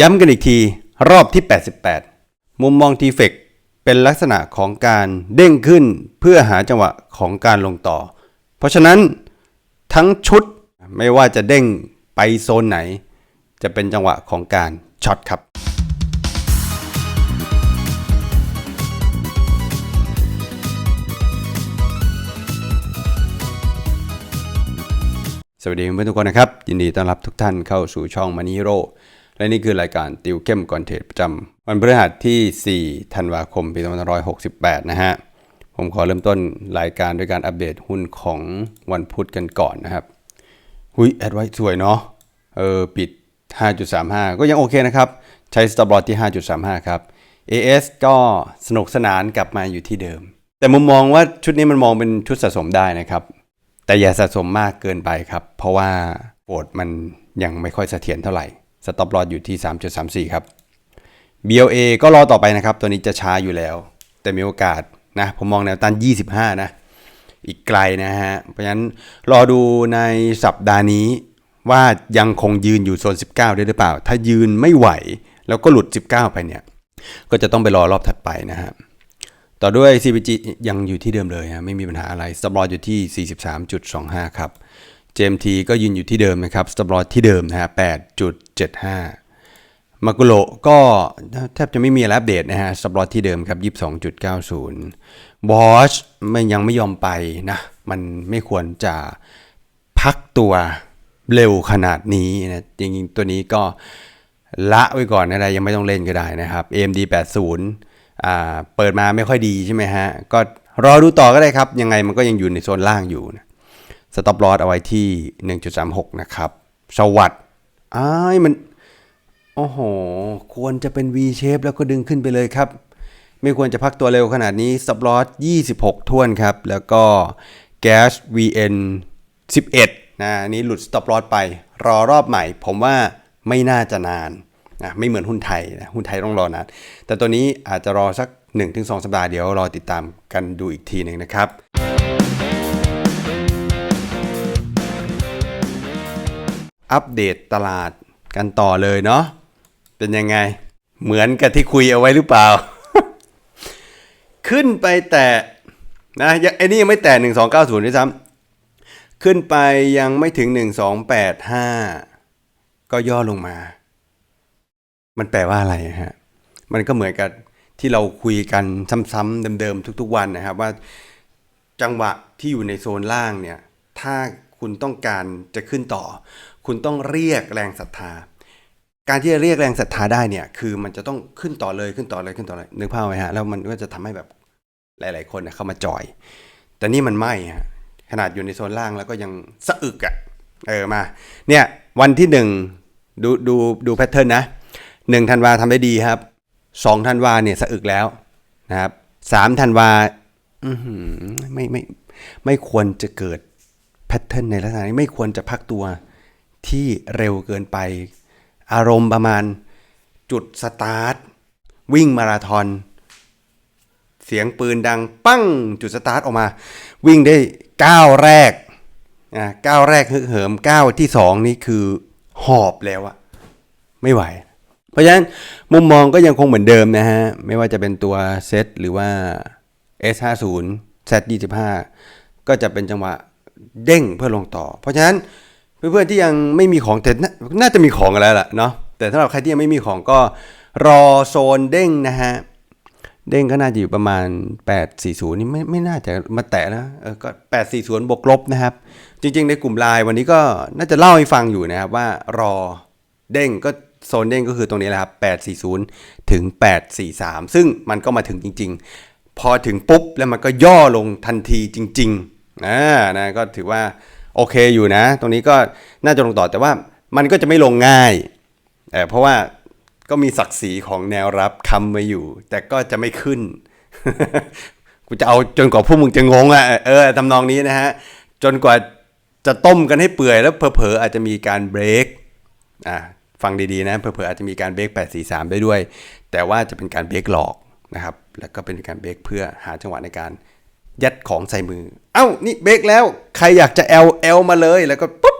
ย้ำกันอีกทีรอบที่ 88 มุมมองทีเฟกเป็นลักษณะของการเด้งขึ้นเพื่อหาจังหวะของการลงต่อ เพราะฉะนั้นทั้งชุดไม่ว่าจะเด้งไปโซนไหน จะเป็นจังหวะของการช็อตครับ สวัสดีเพื่อนทุกคนนะครับ ยินดีต้อนรับทุกท่านเข้าสู่ช่อง Money Hero และนี่คือรายการติวเข้มก่อนเทรดประจำวันพฤหัสที่ 4 ธันวาคม ปี 2568 นะฮะ ผมขอเริ่มต้นรายการด้วยการอัปเดตหุ้นของวันพุธกันก่อนนะครับ หุยแอดไว้สวยเนาะ เออ ปิด 5.35 ก็ยังโอเคนะครับ ใช้ stop loss ที่ 5.35 ครับ AS ก็สนุกสนานกลับมาอยู่ที่เดิม แต่มุมมองว่าชุดนี้มันมองเป็นชุดสะสมได้นะครับ แต่อย่าสะสมมากเกินไปครับ เพราะว่าโปรดมันยังไม่ค่อยเสถียรเท่าไหร่ stop loss อยู่ที่ 3.34 ครับ BLA ก็รอต่อไปนะครับ ตัวนี้จะช้าอยู่แล้ว แต่มีโอกาสนะ ผมมองแนวต้าน 25 นะ อีกไกลนะฮะ เพราะฉะนั้นรอดูในสัปดาห์นี้ว่ายังคงยืนอยู่โซน 19 ได้หรือเปล่า ถ้ายืนไม่ไหว แล้วก็หลุด 19 ไปเนี่ย ก็จะต้องไปรอรอบถัดไปนะฮะ ต่อด้วย CPG ยังอยู่ที่เดิมเลยฮะ ไม่มีปัญหาอะไรสต o อ loss อยู่ที่ 43.25 ครับ JMT ก็ยืนอยู่ที่เดิมนะครับสต o อ loss ที่เดิมนะฮะ8.75 มากุโรก็แทบจะไม่มีอะไรอัปเดตนะฮะสต o อ loss ที่เดิมครับ 22.90 Watch ไม่ยังไม่ยอมไปนะ มันไม่ควรจะพักตัวเร็วขนาดนี้นะจริงๆ ตัวนี้ก็ละไว้ก่อนนะไรยังไม่ต้องเล่นก็ได้นะครับ AMD 80อ่าเปิดมาไม่ค่อยดีใช่ไหมฮะ ก็รอดูต่อก็ได้ครับ ยังไงมันก็ยังอยู่ในโซนล่างอยู่นะ สต็อปลอสเอาไว้ที่ 1.36 นะครับสวัสด์อ้ายมัน โอ้โห ควรจะเป็น V shape แล้วก็ดึงขึ้นไปเลยครับ ไม่ควรจะพักตัวเร็วขนาดนี้สต็อปลอส26 ท่วนครับ แล้วก็ Gas VN 11 นะอันนี้หลุดสต็อปลอสไป รอรอบใหม่ ผมว่าไม่น่าจะนานนะไม่เหมือนหุ้นไทยนะหุ้นไทยต้องรอนาน แต่ตัวนี้อาจจะรอสัก 1-2 สัปดาห์เดี๋ยวรอติดตามกันดูอีกทีหนึ่งนะครับ อัปเดตตลาดกันต่อเลยเนาะเป็นยังไง เหมือนกับที่คุยเอาไว้หรือเปล่า ขึ้นไปแต่นะไอ้นี่ยังไม่แต่ 1290ด้วยซ้ำขึ้นไปยังไม่ถึง 1285 ก็ย่อลงมา มันแปลว่าอะไรฮะ มันก็เหมือนกับที่เราคุยกันซ้ำๆเดิมๆทุก ๆ วันนะครับว่าจังหวะที่อยู่ในโซนล่างเนี่ย ถ้าคุณต้องการจะขึ้นต่อ คุณต้องเรียกแรงศรัทธา การที่จะเรียกแรงศรัทธาได้เนี่ย คือมันจะต้องขึ้นต่อเลยขึ้นต่อเลยขึ้นต่อเลยนึกภาพไหมฮะแล้วมันก็จะทำให้แบบหลาย ๆ คนเนี่ยเข้ามาจอย แต่นี่มันไม่ฮะขนาดอยู่ในโซนล่างแล้วก็ยังสะอึกอะ่ะเออมาเนี่ยวันที่หนึ่งดูดูดูแพทเทิร์นนะหนึ่งธันวาทำได้ดีครับสองธันวาเนี่ยสะอึกแล้วนะครับสามธันวาอื้อหือไม่ไม่ไม่ควรจะเกิดแพทเทิร์นในลักษณะนี้ไม่ควรจะพักตัว ที่เร็วเกินไป อารมณ์ประมาณจุดสตาร์ท วิ่งมาราธอน เสียงปืนดังปั้งจุดสตาร์ทออกมา วิ่งได้ก้าวแรกอะก้าวแรกฮึกเหิมก้าวที่สองนี่คือหอบแล้วอะไม่ไหว เพราะฉะนั้นมุมมองก็ยังคงเหมือนเดิมนะฮะ ไม่ว่าจะเป็นตัวเซตหรือว่า S50 Z25 ก็จะเป็นจังหวะเด้งเพื่อลงต่อ เพราะฉะนั้น เพื่อนๆที่ยังไม่มีของแต่น่าจะมีของแล้วล่ะเนาะแต่สำหรับใครที่ยังไม่มีของก็รอโซนเด้งนะฮะเด้งก็น่าจะอยู่ประมาณ 840 นี่ไม่ไม่น่าจะมาแตะนะเออก็840บวกลบนะครับ จริง ๆ ในกลุ่มไลน์วันนี้ก็น่าจะเล่าให้ฟังอยู่นะครับว่ารอเด้งก็โซนเด้งก็คือตรงนี้แหละครับ 840 ถึง 843 ซึ่งมันก็มาถึงจริง ๆ พอถึงปุ๊บแล้วมันก็ย่อลงทันทีจริงๆอ่านะก็ถือว่า โอเคอยู่นะ ตรงนี้ก็น่าจะลงต่อแต่ว่ามันก็จะไม่ลงง่ายเเพราะว่าก็มีศักดิ์ศรีของแนวรับคำไว้อยู่ แต่ก็จะไม่ขึ้น กูจะเอาจนกว่าพวกมึงจะงงอะ่ะเออทำนองนี้นะฮะ จนกว่าจะต้มกันให้เปื่อยแล้วเผลอๆอาจจะมีการเบรกอะฟังดีๆนะเผลอๆอาจจะมีการเบรก843 ได้ด้วย แต่ว่าจะเป็นการเบรกหลอกนะครับ แล้วก็เป็นการเบรกเพื่อหาจังหวะในการ ยัดของใส่มือ เอ้า นี่เบรกแล้ว ใครอยากจะแอลแอลมาเลย แล้วก็ปุ๊บ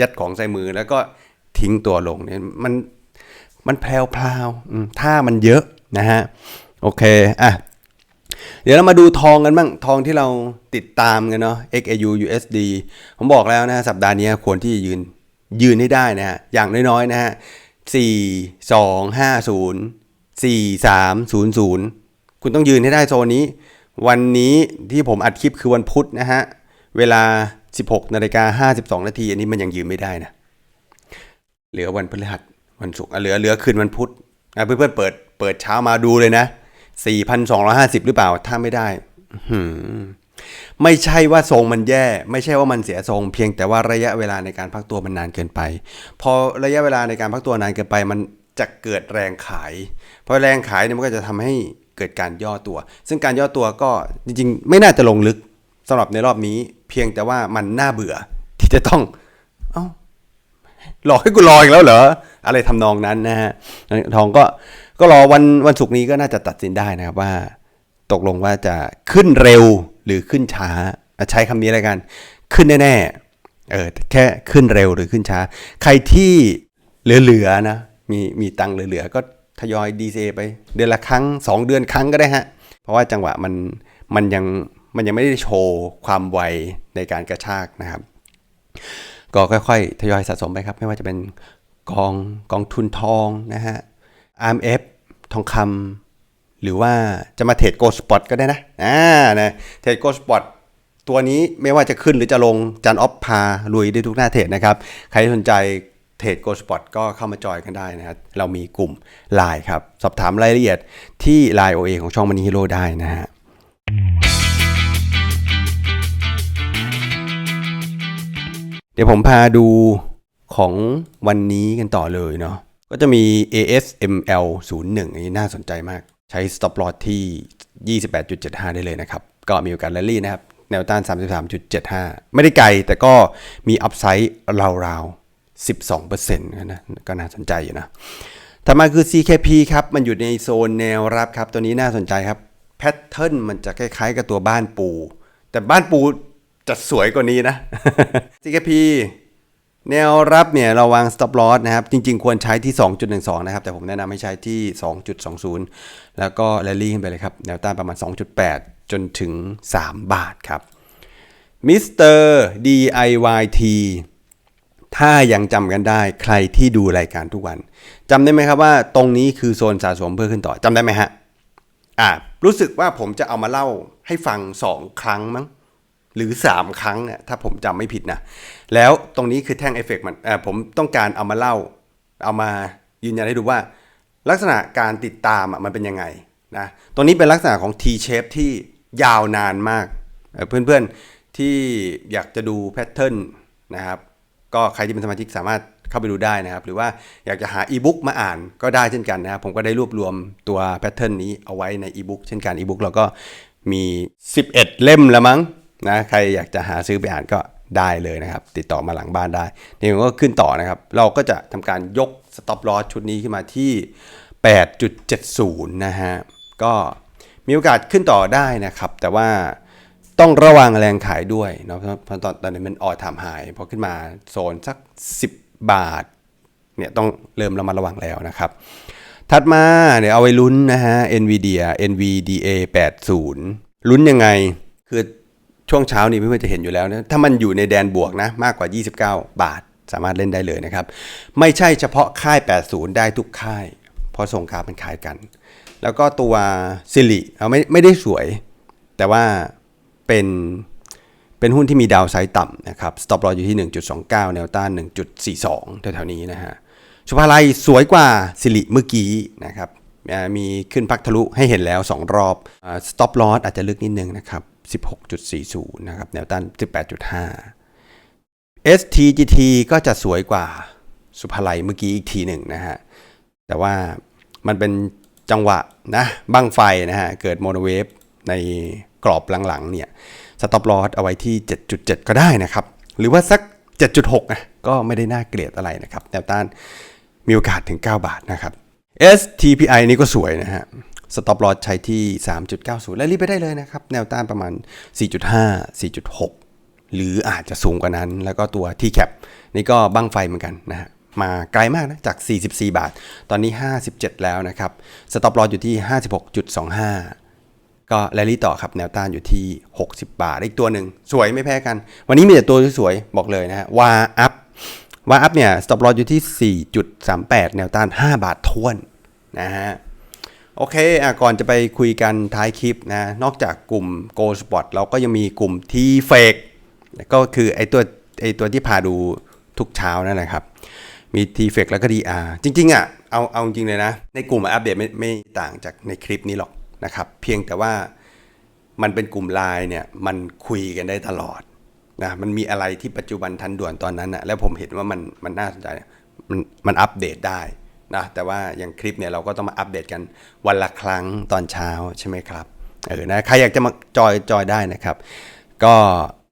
ยัดของใส่มือ แล้วก็ทิ้งตัวลงเนี่ย มัน มันแพรวๆอืมถ้ามันเยอะนะฮะ โอเค อะ เดี๋ยวเรามาดูทองกันบ้าง ทองที่เราติดตามกันเนาะ XAU USD ผมบอกแล้วนะ สัปดาห์นี้ควรที่จะยืน ยืนให้ได้นะฮะ อย่างน้อยๆนะฮะ4 2 5 0 4 3 0 0 คุณต้องยืนให้ได้โซนนี้ วันนี้ที่ผมอัดคลิปคือวันพุธนะฮะ เวลา 16นาฬิกา52นาทีอันนี้มันยังยืนไม่ได้นะ เหลือวันพฤหัสวันศุกร์อะเหลือเหลือคืนวันพุธอะเพื่อนๆเปิดเปิดเช้ามาดูเลยนะ 4,250 หรือเปล่า ถ้าไม่ได้หือไม่ใช่ว่าทรงมันแย่ ไม่ใช่ว่ามันเสียทรง เพียงแต่ว่าระยะเวลาในการพักตัวมันนานเกินไป พอระยะเวลาในการพักตัวนานเกินไป มันจะเกิดแรงขาย เพราะแรงขายเนี่ยมันก็จะทำให้ เกิดการย่อตัว ซึ่งการย่อตัวก็จริงๆ ไม่น่าจะลงลึกสำหรับในรอบนี้ เพียงแต่ว่ามันน่าเบื่อที่จะต้อง เอ้าหลอกให้กูรออีกแล้วเหรอ อะไรทำนองนั้นนะฮะทองก็ก็รอวันวันศุกร์นี้ก็น่าจะตัดสินได้นะครับว่า ตกลงว่าจะขึ้นเร็วหรือขึ้นช้า ใช้คำนี้แล้วกัน ขึ้นแน่ๆเออแค่ขึ้นเร็วหรือขึ้นช้า ใครที่เหลือๆนะมีมีตังเหลือๆก็ ทยอย DCA ไปเดือนละครั้ง 2 เดือนครั้งก็ได้ฮะ เพราะว่าจังหวะมันมันยังมันยังไม่ได้โชว์ความไวในการกระชากนะครับ ก็ค่อยๆ ทยอยสะสมไปครับ ไม่ว่าจะเป็นกองกองทุนทองนะฮะ RMF ทองคำหรือว่าจะมาเทรดโกลสปอตก็ได้นะอ่านะเทรดโกลสปอตตัวนี้ไม่ว่าจะขึ้นหรือจะลงจันออฟพาลุยได้ทุกหน้าเทรดนะครับ ใครสนใจ เทรดโกลสปอตก็เข้ามาจอยกันได้นะครับ เรามีกลุ่ม Line ครับ สอบถามรายละเอียดที่ Line OA ของช่องมันนี่ฮีโร่ได้นะฮะเดี๋ยวผมพาดูของวันนี้กันต่อเลยเนาะก็จะมี ASML 01อันนี้น่าสนใจมาก ใช้ stop loss ที่ 28.75 ได้เลยนะครับ ก็มีโอกาสแรลลี่นะครับ แนวต้าน 33.75 ไม่ได้ไกลแต่ก็มี upside ราวๆ 12%นะก็น่าสนใจอยู่นะถัดมาคือ CKP ครับ มันอยู่ในโซนแนวรับครับ ตัวนี้น่าสนใจครับ แพทเทิร์นมันจะคล้ายๆกับตัวบ้านปู แต่บ้านปูจะสวยกว่านี้นะ CKP แนวรับเนี่ยเราวาง stop loss นะครับ จริงๆ ควรใช้ที่ 2.12 นะครับ แต่ผมแนะนำให้ใช้ที่ 2.20 แล้วก็ rally ขึ้นไปเลยครับ แนวต้านประมาณ 2.8 จนถึง 3 บาทครับมิสเตอร์ DIYT ถ้ายังจำกันได้ใครที่ดูรายการทุกวันจำได้ไหมครับว่า ตรงนี้คือโซนสะสมเพื่อขึ้นต่อจำได้ไหมฮะอ่ารู้สึกว่าผมจะเอามาเล่าให้ฟัง 2 ครั้งมั้งหรือ 3 ครั้งเนี่ยถ้าผมจำไม่ผิดนะ แล้วตรงนี้คือแท่งเอฟเฟกต์มันผมต้องการเอามาเล่า เอามายืนยันให้ดูว่า ลักษณะการติดตามอะมันเป็นยังไงนะตรงนี้เป็นลักษณะของ T shape ที่ยาวนานมากเอ่อเพื่อนๆที่อยากจะดูแพทเทิร์นนะครับ ก็ใครที่เป็นสมาชิกสามารถเข้าไปดูได้นะครับ หรือว่าอยากจะหาอีบุ๊กมาอ่านก็ได้เช่นกันนะครับ ผมก็ได้รวบรวมตัวแพทเทิร์นนี้เอาไว้ในอีบุ๊กเช่นกันอีบุ๊กเราก็มี 11 เล่มแล้วมั้งนะใครอยากจะหาซื้อไปอ่านก็ได้เลยนะครับ ติดต่อมาหลังบ้านได้นี่ผมก็ขึ้นต่อนะครับ เราก็จะทำการยกสต็อปลอสชุดนี้ขึ้นมาที่ 8.70 นะฮะก็มีโอกาสขึ้นต่อได้นะครับ แต่ว่า ต้องระวังแรงขายด้วยเนาะเพราะตอนตอนนี้มันออทามหายพอขึ้นมาโซนสัก 10 บาทเนี่ยต้องเริ่มระมัดระวังแล้วนะครับ ถัดมาเดี๋ยวเอาไว้ลุ้นนะฮะ NVIDIA NVDA 80 ลุ้นยังไง คือช่วงเช้านี้เพื่อนๆจะเห็นอยู่แล้วนะถ้ามันอยู่ในแดนบวกนะมากกว่า 29 บาทสามารถเล่นได้เลยนะครับ ไม่ใช่เฉพาะค่าย 80 ได้ทุกค่าย เพราะส่งขาเป็นขายกัน แล้วก็ตัวซิลิเอาไม่ไม่ได้สวย แต่ว่า เป็นเป็นหุ้นที่มีดาวไซด์ต่ำนะครับ stop loss อยู่ที่ 1.29 แนวต้าน 1.42 แถวๆนี้นะฮะ สุภาลัยสวยกว่าสิริเมื่อกี้นะครับ มีขึ้นพักทะลุให้เห็นแล้ว 2 รอบอ่า stop loss อาจจะลึกนิดนึงนะครับ 16.40 นะครับ แนวต้าน 18.5 STGT ก็จะสวยกว่าสุภาลัยเมื่อกี้อีกทีหนึ่งนะฮะ แต่ว่ามันเป็นจังหวะนะบั้งไฟนะฮะ เกิดโมโนเวฟใน กรอบหลังๆเนี่ยสต็อปลอสเอาไว้ที่ 7.7 ก็ได้นะครับ หรือว่าสัก 7.6นะก็ไม่ได้น่าเกลียดอะไรนะครับแนวต้านมีโอกาสถึง 9 บาทนะครับ STPI นี่ก็สวยนะฮะสต็อปลอสใช้ที่ 3.90 และรีบไปได้เลยนะครับ แนวต้านประมาณ 4.5 4.6 หรืออาจจะสูงกว่านั้น แล้วก็ตัว TCAP นี่ก็บั้งไฟเหมือนกันนะฮะมาไกลมากนะจาก 44 บาท ตอนนี้ 57 แล้วนะครับ สต็อปลอสอยู่ที่ 56.25 ก็แรลลี่ต่อครับแนวต้านอยู่ที่ 60 บาท อีกตัวหนึ่งสวยไม่แพ้กัน วันนี้มีแต่ตัวสวยๆ บอกเลยนะฮะวาอัพวาอัพเนี่ยสต็อปลออยู่ที่ 4.38 แนวต้าน 5 บาททวนนะฮะโอเคอะก่อนจะไปคุยกันท้ายคลิปนะ นอกจากกลุ่ม Go Spot เราก็ยังมีกลุ่ม T Fake ก็คือไอตัวไอตัวที่พาดูทุกเช้านั่นแหละครับ มี T Fake แล้วก็ DR จริงๆอะเอาเอาจริงเลยนะ ในกลุ่มอัปเดตไม่ไม่ต่างจากในคลิปนี้หรอก นะครับ เพียงแต่ว่ามันเป็นกลุ่มไลน์เนี่ยมันคุยกันได้ตลอดนะมันมีอะไรที่ปัจจุบันทันด่วนตอนนั้นนะแล้วผมเห็นว่ามันมันน่าสนใจมันมันอัปเดตได้นะแต่ว่าอย่างคลิปเนี่ยเราก็ต้องมาอัปเดตกันวันละครั้งตอนเช้าใช่ไหมครับเออนะใครอยากจะมาจอยจอยได้นะครับ ก็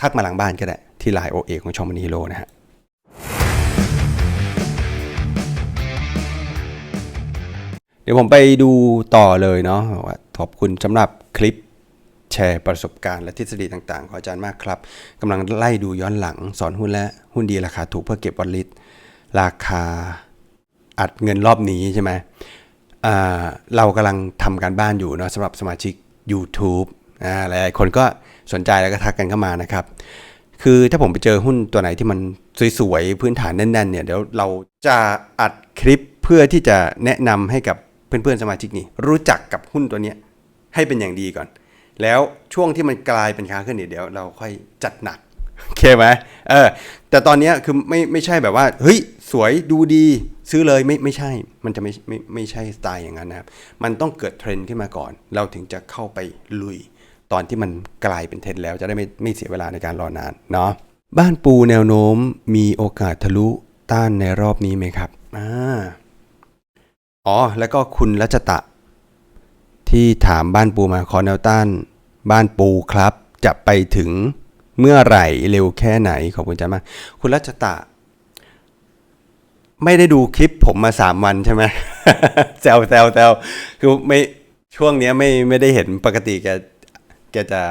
ทักมาหลังบ้านก็ได้ที่ไลน์โอเอของชอมนีโรนะฮะ ดี๋ยวผมไปดูต่อเลยเนาะขอบคุณสำหรับคลิปแชร์ประสบการณ์และทฤษฎีต่างๆ ของอาจารย์มากครับกำลังไล่ดูย้อนหลัง สอนหุ้นและหุ้นดีราคาถูกเพื่อเก็บวันลิตราคาอัดเงินรอบนี้ใช่ไหมอ่าเรากำลังทำการบ้านอยู่เนาะสำหรับสมาชิก YouTube อ่าหลายๆคนก็สนใจแล้วก็ทักกันเข้ามานะครับ คือถ้าผมไปเจอหุ้นตัวไหนที่มันสวยๆพื้นฐานแน่นๆเนี่ยเดี๋ยวเราจะอัดคลิปเพื่อที่จะแนะนำให้กับ เพื่อนๆสมาชิกนี่รู้จักกับหุ้นตัวนี้ให้เป็นอย่างดีก่อน แล้วช่วงที่มันกลายเป็นขาขึ้นเนี่ยเดี๋ยวเราค่อยจัดหนักโอเคไหมเออแต่ตอนนี้คือไม่ไม่ใช่แบบว่าเฮ้ยสวยดูดีซื้อเลยไม่ไม่ใช่ มันจะไม่ไม่ไม่ใช่สไตล์อย่างนั้นนะครับ มันต้องเกิดเทรนด์ขึ้นมาก่อน เราถึงจะเข้าไปลุย ตอนที่มันกลายเป็นเทรนด์แล้วจะได้ไม่ไม่เสียเวลาในการรอนานเนาะบ้านปูแนวโน้มมีโอกาสทะลุต้านในรอบนี้ไหมครับอ่า อ๋อ แล้วก็คุณรัชตะ ที่ถามบ้านปูมาขอแนวต้าน บ้านปูครับ จะไปถึงเมื่อไหร่เร็วแค่ไหน ขอบคุณจ้ามาก คุณรัชตะ ไม่ได้ดูคลิปผมมาสามวันใช่ไหมแซวแซวแซวคือไม่ช่วงนี้ไม่ไม่ได้เห็นปกติแกแกจะ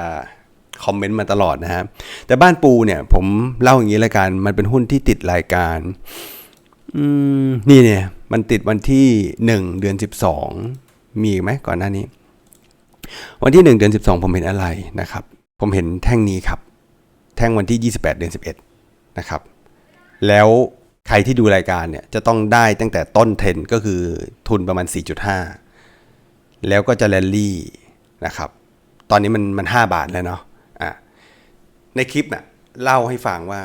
คอมเมนต์มาตลอดนะฮะแต่บ้านปูเนี่ย ผมเล่าอย่างนี้ละกัน มันเป็นหุ้นที่ติดรายการ อืม นี่เนี่ย มันติดวันที่หนึ่งเดือนสิบสองมีอีกไหมก่อนหน้านี้ วันที่หนึ่งเดือนสิบสองผมเห็นอะไรนะครับ ผมเห็นแท่งนี้ครับ แท่งวันที่ 28 เดือน 11 นะครับ แล้วใครที่ดูรายการเนี่ยจะต้องได้ตั้งแต่ต้นเทรนก็คือทุนประมาณ 4.5 แล้วก็จะแรลลี่นะครับ ตอนนี้มันมัน 5 บาทแล้วเนาะอะในคลิปน่ะเล่าให้ฟังว่า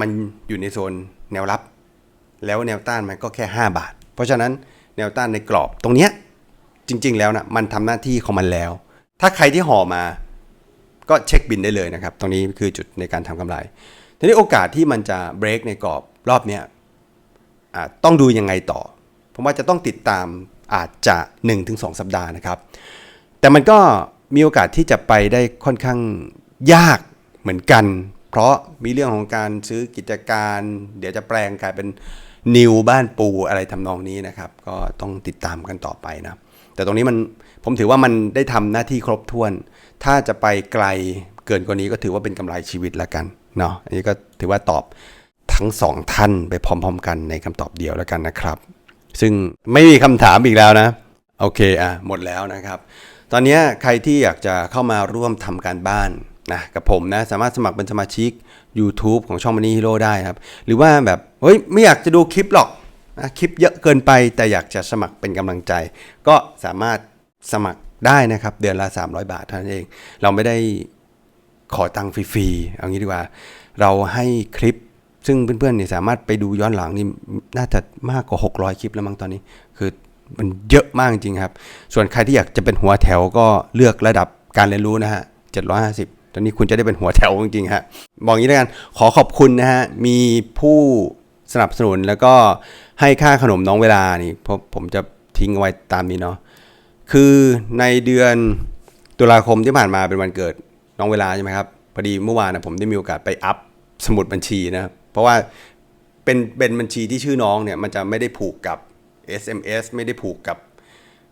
มันอยู่ในโซนแนวรับ แล้วแนวต้านมันก็แค่ 5 บาท เพราะฉะนั้นแนวต้านในกรอบตรงเนี้ยจริง ๆ แล้วนะมันทำหน้าที่ของมันแล้ว ถ้าใครที่ห่อมาก็เช็คบินได้เลยนะครับ ตรงนี้คือจุดในการทำกำไร ทีนี้โอกาสที่มันจะเบรกในกรอบรอบเนี้ยต้องดูยังไงต่อ ผมว่าจะต้องติดตามอาจจะ 1-2 สัปดาห์นะครับ แต่มันก็มีโอกาสที่จะไปได้ค่อนข้างยากเหมือนกัน เพราะมีเรื่องของการซื้อกิจการ เดี๋ยวจะแปลงกลายเป็น นิวบ้านปูอะไรทำนองนี้นะครับ ก็ต้องติดตามกันต่อไปนะ แต่ตรงนี้มันผมถือว่ามันได้ทำหน้าที่ครบถ้วน ถ้าจะไปไกลเกินกว่านี้ก็ถือว่าเป็นกำไรชีวิตละกันเนาะอันนี้ก็ถือว่าตอบทั้งสองท่านไปพร้อม ๆ กันในคำตอบเดียวแล้วกันนะครับ ซึ่งไม่มีคำถามอีกแล้วนะ โอเคอะหมดแล้วนะครับ ตอนนี้ใครที่อยากจะเข้ามาร่วมทำการบ้านนะกับผมนะสามารถสมัครเป็นสมาชิก YouTube ของช่อง Money Hero ได้ครับ หรือว่าแบบเฮ้ยไม่อยากจะดูคลิปหรอกนะคลิปเยอะเกินไปแต่อยากจะสมัครเป็นกำลังใจ ก็สามารถสมัครได้นะครับ เดือนละ 300 บาทเท่านั้นเอง เราไม่ได้ขอตังค์ฟรีๆเอางี้ดีกว่า เราให้คลิปซึ่งเพื่อนๆเนี่ยสามารถไปดูย้อนหลังนี่น่าจะมากกว่า 600 คลิปแล้วมั้งตอนนี้ คือมันเยอะมากจริงครับ ส่วนใครที่อยากจะเป็นหัวแถวก็เลือกระดับการเรียนรู้นะฮะ750 ตอนนี้คุณจะได้เป็นหัวแถวจริงๆฮะบอกงี้แล้วกันขอขอบคุณนะฮะมีผู้สนับสนุนแล้วก็ให้ค่าขนมน้องเวลานี่เพราะผมจะทิ้งเอาไว้ตามนี้เนาะคือในเดือนตุลาคมที่ผ่านมาเป็นวันเกิดน้องเวลาใช่ไหมครับพอดีเมื่อวานนะผมได้มีโอกาสไปอัพสมุดบัญชีนะเพราะว่าเป็นเป็นบัญชีที่ชื่อน้องเนี่ยมันจะไม่ได้ผูกกับ SMS ไม่ได้ผูกกับ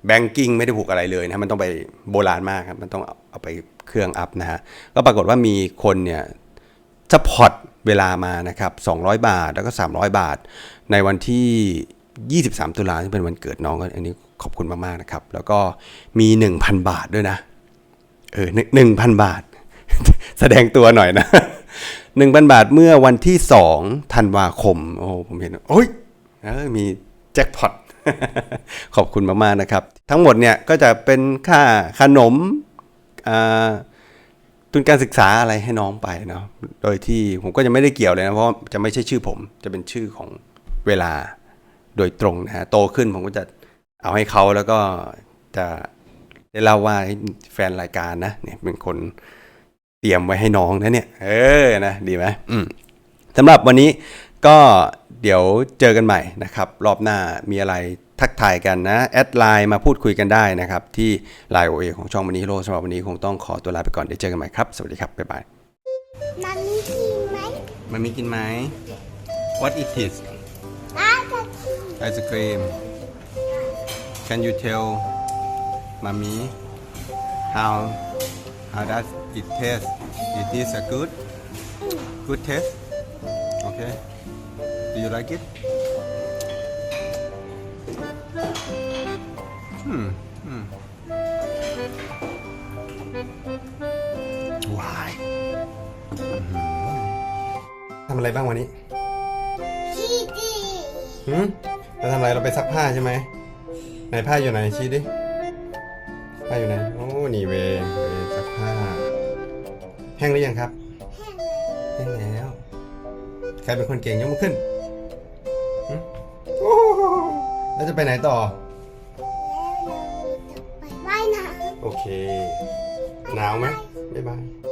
แบงกิ้งไม่ได้ผูกอะไรเลยนะมันต้องไปโบราณมากครับมันต้องเอาไปเครื่องอัพนะฮะก็ปรากฏว่ามีคนเนี่ยสปอร์ตเวลามานะครับ200 บาทแล้วก็ 300 บาท ในวันที่ 23 ตุลาที่งเป็นวันเกิดน้องก็อันนี้ขอบคุณมากๆนะครับ แล้วก็มี 1,000 บาทด้วยนะเออหนึ่งพันบาท แสดงตัวหน่อยนะหนึ่งพันบาทเมื่อวันที่สองธันวาคม โอ้ผมเห็นโอ้ยเออมีแจ็คพอต ขอบคุณมากๆนะครับ ทั้งหมดเนี่ยก็จะเป็นค่าขนมทุนการศึกษาอะไรให้น้องไปเนาะโดยที่ผมก็จะไม่ได้เกี่ยวเลยนะ เพราะจะไม่ใช่ชื่อผม จะเป็นชื่อของเวลาโดยตรงนะฮะโตขึ้นผมก็จะเอาให้เขาแล้วก็จะได้เล่าว่าแฟนรายการนะเนี่ยเป็นคนเตรียมไว้ให้น้องนะเนี่ย เออนะ ดีไหมสำหรับวันนี้ก็ เดี๋ยวเจอกันใหม่นะครับ รอบหน้ามีอะไรทักทายกันนะ แอดไลน์มาพูดคุยกันได้นะครับ ที่ไลน์โอเอของช่องวันนี้โลสำหรับวันนี้คงต้องขอตัวลาไปก่อนเดี๋ยวเจอกันใหม่ครับ สวัสดีครับ บ๊ายบายมันมีกินไหมมันมีกินไหม What it is อ้าวจะกิน ice cream Can you tell mommy how how does it taste It is a good good taste Okay Do you like it Hmm hmm Why ทำอะไรบ้างวันนี้ชีดีหืมเราทำอะไรเราไปซักผ้าใช่ไหมไหนผ้าอยู่ไหนชี้ดิ ผ้าอยู่ไหน โอ้ นี่เวเวซักผ้า แห้งหรือยังครับ แห้งแล้ว ใครเป็นคนเก่งยกมือขึ้น จะไปไหนต่อ แล้วเราจะไปว่ายน้โอเค หนาวไหมบ๊ายบาย